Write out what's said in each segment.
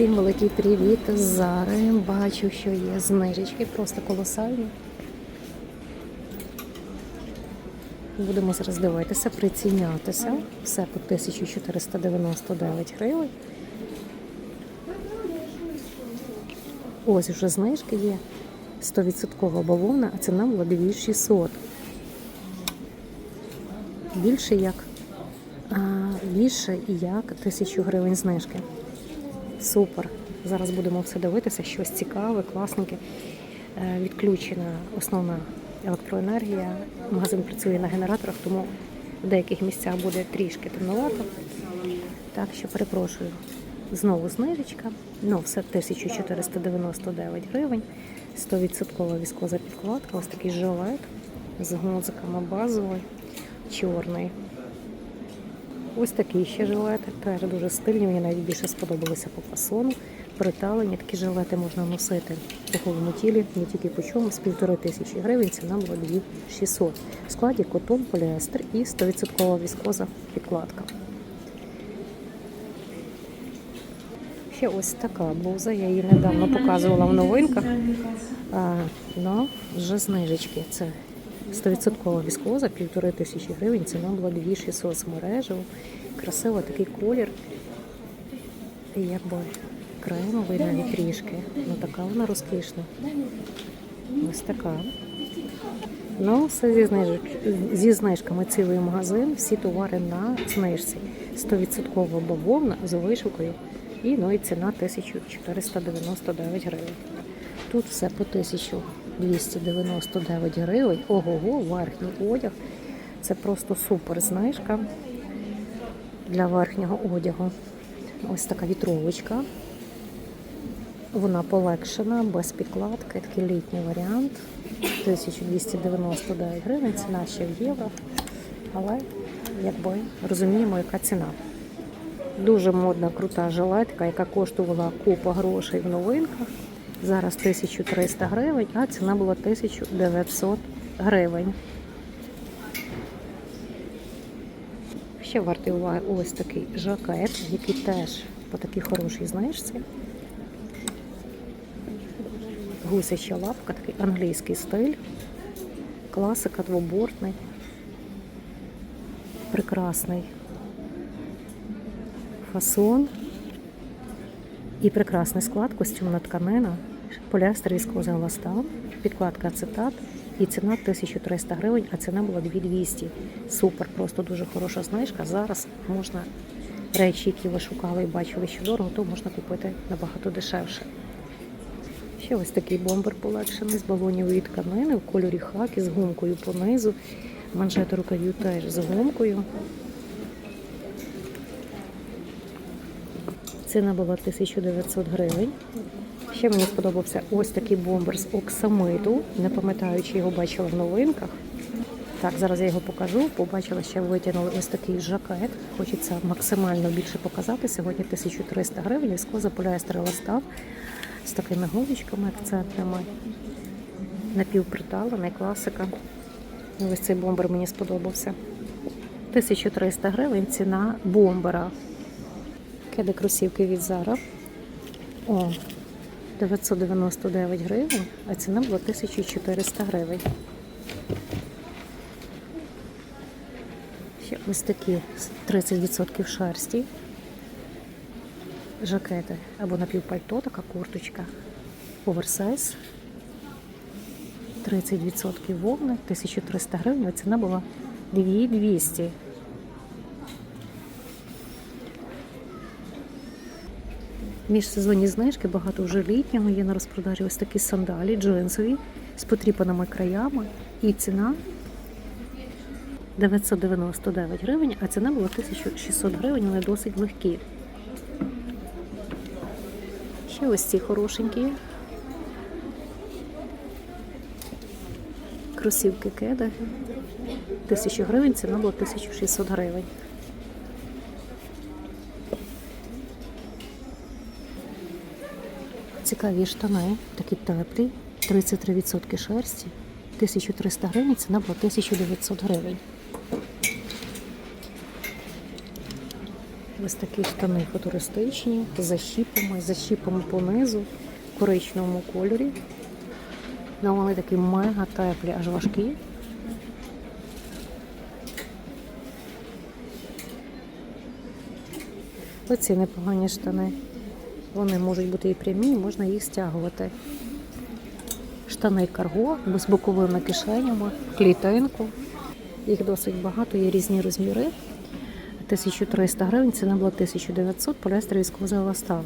Всім великий привіт з Зари. Бачу, що є знижечки, просто колосальні. Будемо зараз дивитися, прицінятися. Все по 1499 гривень. Ось вже знижки є. 100% бавовна, а ціна була 2600. Більше як а, більше як 1000 гривень знижки. Супер. Зараз будемо все дивитися, щось цікаве, класненьке. Е, Відключена основна електроенергія. Магазин працює на генераторах, тому в деяких місцях буде трішки темновато. Так що перепрошую. Знову знижечка. Ну, все 1499 гривень. 100% віскоза підкладка. Ось такий жилет з гудзиками базовий, чорний. Ось такий ще жилети, теж дуже стильні, мені навіть більше сподобалися по фасону. Приталені такі жилети можна носити по голому тілі, не тільки по чому, з півтори тисячі гривень, ціна була 2600. В складі котон, поліестер і 100% віскоза підкладка. Ще ось така блуза, я її недавно показувала в новинках. А, ну, вже знижечки. Це 100% віскоза, півтори тисячі гривень, ціна була 2600 з мережево. Красивий такий колір. І якби кремовий навіть трішки. Ну така вона розкішна. Ось така. Ну, все зі, зі знижками цілий магазин, всі товари на знижці. 100% бавовна з вишивкою. І ну і ціна 1499 гривень. Тут все по 1299 гривень. Ого-го, верхній одяг. Це просто супер знижка для верхнього одягу. Ось така вітровочка. Вона полегшена, без підкладки, такий літній варіант. 1299 гривень, ціна ще в євро. Але якби розуміємо, яка ціна. Дуже модна, крута жилетка, яка коштувала купа грошей в новинках. Зараз 1300 гривень, а ціна була 1900 гривень. Ще вартий уваги ось такий жакет, який теж по такій хорошій знижці. Гусяча лапка, такий англійський стиль. Класика двобортний. Прекрасний фасон. І прекрасний склад, костюмна тканина, поліестер віскоза еластан, підкладка ацетат і ціна 1300 гривень, а ціна була 2200. Супер, просто дуже хороша знижка. Зараз можна речі, які ви шукали і бачили, що дорого, то можна купити набагато дешевше. Ще ось такий бомбер полегшений з балонівої тканини в кольорі хаки з гумкою понизу. Манжети рукавів теж з гумкою. Ціна була 1900 гривень. Ще мені сподобався ось такий бомбер з оксамиту. Не пам'ятаю, чи його бачила в новинках. Так, зараз я його покажу. Побачила, ще витягнули ось такий жакет. Хочеться максимально більше показати. Сьогодні 1300 гривень. Віскоза поліестер еластав з такими голочками акцентними. Напівприталений, класика. Ось цей бомбер мені сподобався. 1300 гривень ціна бомбера. Кеди кросівки від Zara. О, 999 гривень, а ціна була 1400 гривень. Ще ось такі 30% шерсті. Жакети або напівпальто, така курточка. Оверсайз. 30% вовни, 1300 гривень, а ціна була 2200. Міжсезонні знижки, багато вже літнього. Є на розпродажі ось такі сандалі джинсові з потріпаними краями. І ціна 999 гривень, а ціна була 1600 гривень, вони досить легкі. Ще ось ці хорошенькі. Кросівки кеди. 1000 гривень, ціна була 1600 гривень. Цікаві штани, такі теплі, 33% шерсті, 1300 гривень, ціна була 1900 гривень. Ось такі штани футуристичні, з защіпами, з защіпами понизу, в коричневому кольорі. Ну, вони такі мега теплі, аж важкі. Оці непогані штани. Вони можуть бути і прямі, можна їх стягувати. Штани карго з боковими кишенями, клітинку. Їх досить багато, є різні розміри. 1300 гривень, ціна була 1900, поліестер військовий еластан.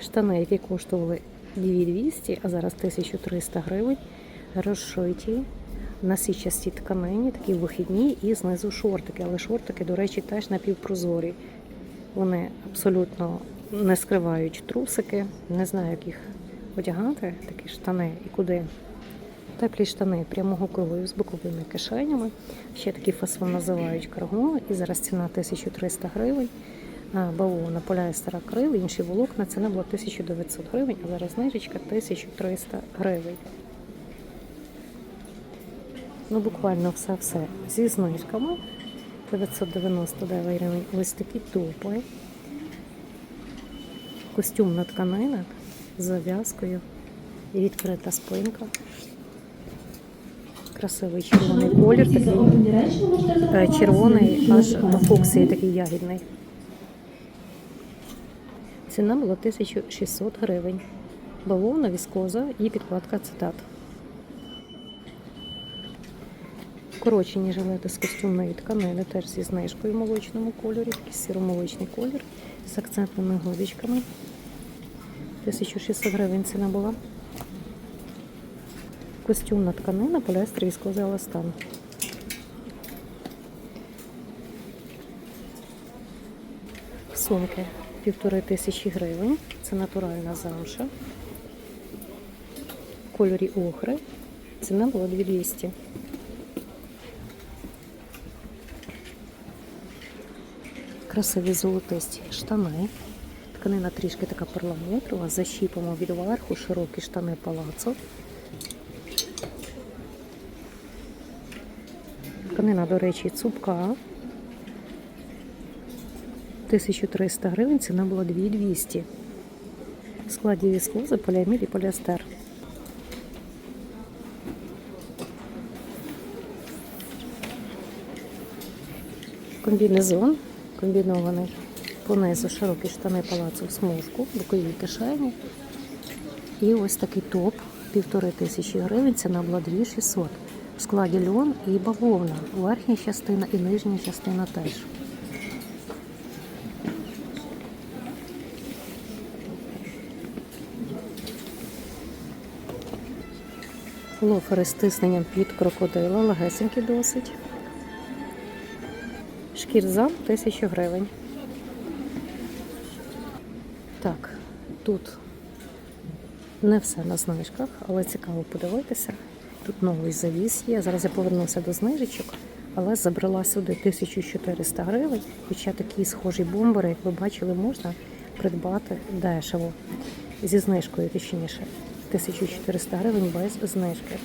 Штани, які коштували 2200, а зараз 1300 гривень, розшиті на січастій тканині, такі вихідні і знизу шортики. Але шортики, до речі, теж напівпрозорі. Вони абсолютно не скривають трусики. Не знаю, як їх одягати, такі штани і куди. Теплі штани прямого крою з боковими кишенями. Ще такий фасон називають карго. І зараз ціна 1300 гривень. Бавовна поліестера крил, інші волокна. Ціна була 1900 гривень, а зараз знижечка 1300 гривень. Ну, буквально все-все зі знижками. 999 гривень. Ось такі топи. Костюмна тканина з зав'язкою і відкрита спинка. Красивий червоний колір, такий червоний, аж до фуксії такий ягідний. Ціна була 1600 гривень. Бавовна, віскоза і підкладка цитат. Коротшені жилети з костюмної тканини, теж зі знижкою в молочному кольорі, такий сіромолочний колір з акцентними гудочками. 1600 гривень ціна була. Костюмна тканина, поліестер військовий еластан. Сумки півтори тисячі гривень. Це натуральна замша. В кольорі охри. Ціна була 2200. Красиві золотисті штани. Тканина трішки така перламутрова, защіпимо від верху, широкі штани палацо. Тканина, до речі, цупка. 1300 гривень, ціна була 2200. В складі віскоза, поліамід і поліестер. Комбінезон комбінований. Понизу широкі штани палацу в смужку, бокові кишені. І ось такий топ, півтори тисячі гривень, ціна була 2600. В складі льон і бавовна. Верхня частина і нижня частина теж. Лофери з тисненням під крокодила, легесенькі досить. Шкірза 1000 гривень. Так, тут не все на знижках, але цікаво подивитися. Тут новий завіс є. Зараз я повернуся до знижечок, але забрала сюди 1400 гривень. Ще такі схожі бомбери, як ви бачили, можна придбати дешево. Зі знижкою, точніше. 1400 гривень без знижки.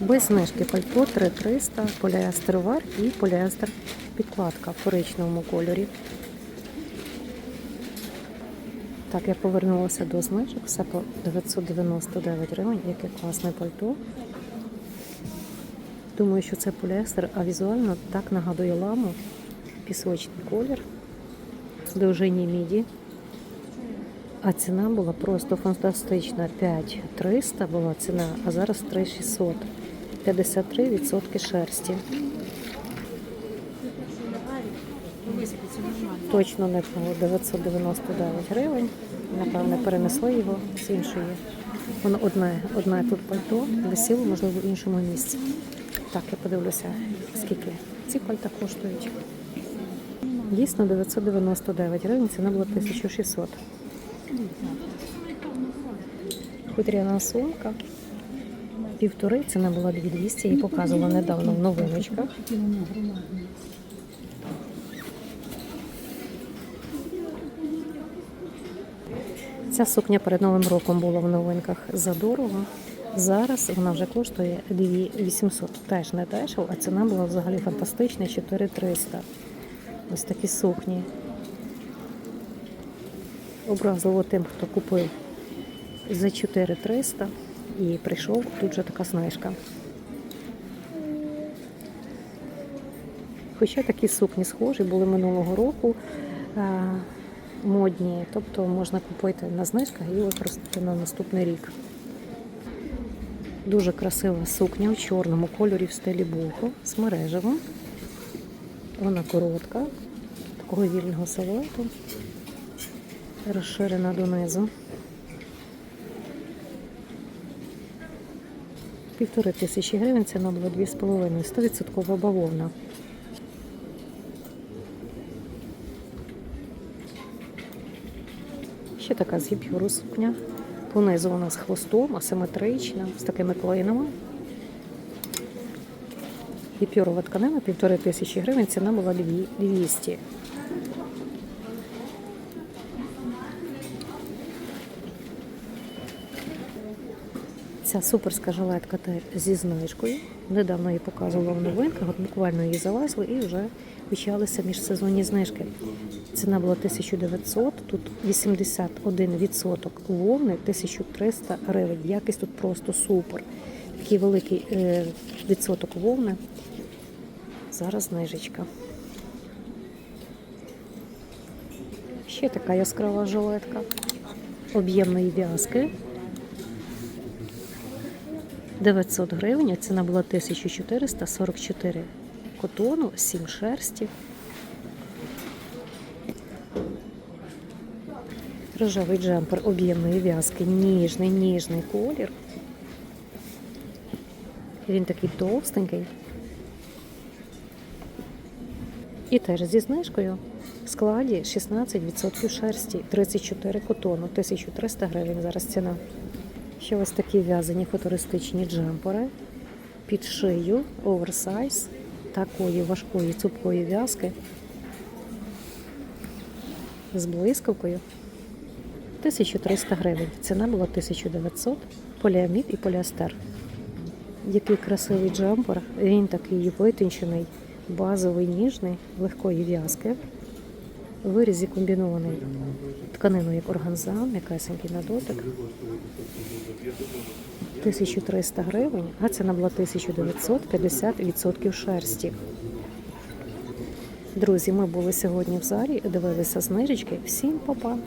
Без знижки пальто 3300, поліестер вар і поліестер підкладка в коричневому кольорі. Так, я повернулася до знижок, все по 999 гривень, яке класне пальто. Думаю, що це поліестер, а візуально так нагадує ламу, пісочний колір, довжині міді. А ціна була просто фантастична. 5300 була ціна, а зараз 3600. 53% шерсті. Точно не було 999 гривень. Напевне, перенесли його з іншої. Воно одне, одне тут пальто, висіло, можливо, в іншому місці. Так, я подивлюся, скільки ці пальта коштують. Дійсно, 999 гривень, ціна була 1600. Хутряна сумка. Півтори, ціна була 2200, її показувала недавно в новиночках. Ця сукня перед Новим роком була в новинках задорого. Зараз вона вже коштує 2800. Теж не дешево, а ціна була взагалі фантастична 4300. Ось такі сукні. Образливо тим, хто купив за 4300 і прийшов, тут же така знижка. Хоча такі сукні схожі були минулого року е, модні, тобто можна купити на знижках і використати на наступний рік. Дуже красива сукня в чорному кольорі в стилі бухо з мережевим. Вона коротка, такого вільного силуету, розширена донизу. Півтори тисячі гривень, ціна була 2,5, 100% бавовна. Ще така з гіпюру сукня. Понизу вона з хвостом, асиметрична, з такими клинами. Гіпюрова тканина, півтори тисячі гривень, ціна була дві- 200. Ця суперська жилетка зі знижкою. Недавно її показувала в новинках, от буквально її завезли і вже почалися міжсезонні знижки. Ціна була 1900, тут 81% вовни, 1300 гривень. Якість тут просто супер. Такий великий е, відсоток вовни. Зараз знижечка. Ще така яскрава жилетка об'ємної в'язки. 900 гривень, а ціна була 1444 котону, 7 шерсті. Рожевий джемпер об'ємної в'язки, ніжний, ніжний колір. Він такий товстенький. І теж зі знижкою в складі 16% шерсті, 34 котону, 1300 гривень зараз ціна. Ще ось такі в'язані футуристичні джемпери під шию, оверсайз, такої важкої цупкої в'язки з блискавкою. 1300 гривень. Ціна була 1900, поліамід і поліастер. Який красивий джемпер. Він такий витончений, базовий, ніжний, легкої в'язки. У вирізі комбінований тканиною як органза, м'якесенький на дотик. 1300 гривень, а ціна була 1900, 50% шерсті. Друзі, ми були сьогодні в зарі, дивилися знижечки. Всім па-па!